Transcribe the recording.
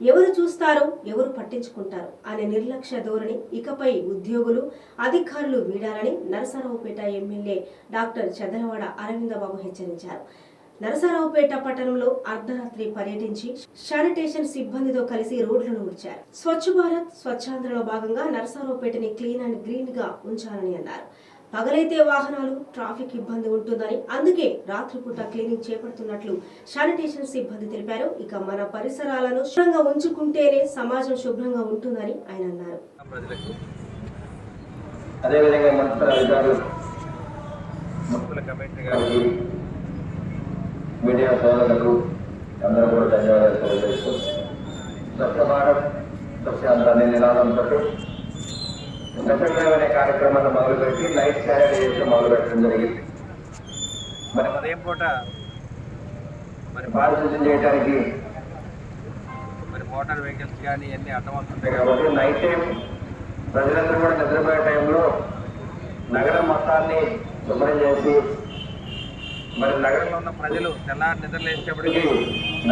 ఎవరు చూస్తారో ఎవరు పట్టించుకుంటారు అనే నిర్లక్ష్య ధోరణి ఇకపై ఉద్యోగులు అధికారులు వీడాలని నరసరావుపేట ఎమ్మెల్యే డాక్టర్ చదలవాడ అరవిందబాబు హెచ్చరించారు. నరసరావుపేట పట్టణంలో అర్ధరాత్రి పర్యటించి శానిటేషన్ సిబ్బందితో కలిసి రోడ్లను ఉడిచారు స్వచ్ఛ భారత్ స్వచ్ఛాంధ్రలో భాగంగా నరసరావుపేటని క్లీన్ అండ్ గ్రీన్గా ఉంచాలని అన్నారు. పగలైతే వాహనాలు ట్రాఫిక్ ఇబ్బంది ఉంటుందని అందుకే రాత్రిపూట క్లీనింగ్ చేపడుతున్నట్లు శానిటేషన్ సిబ్బంది తెలిపారు. ఇక మన పరిసరాలను శుభ్రంగా ఉంచుకుంటేనే సమాజం శుభ్రంగా ఉంటుందని ఆయన అన్నారు. అదేవిధంగా మున్సిపల్ కమిషనర్ గారికి మీడియా సోదరులకు అందరూ కూడా ధన్యవాదాలు తెలియజేస్తూ స్వచ్ఛ భారత్ స్వచ్ఛాంధ్ర అనే నినాదంతో స్పెషల్ అనే కార్యక్రమాన్ని మొదలుపెట్టి నైట్ శానిటైజేషన్ మొదలు పెట్టడం జరిగింది. మరి ఉదయం పూట మరి పారిశుద్ధ్యం చేయడానికి మరి మోటార్ వెహికల్స్ కానీ అన్ని అడ్డమవుతుంటాయి కాబట్టి నైట్ టైం ప్రజలందరూ కూడా నిద్రపోయే టైంలో నగరం మొత్తాన్ని శుభ్రం చేసి మరి నగరంలో ఉన్న ప్రజలు తెల్లారి నిద్ర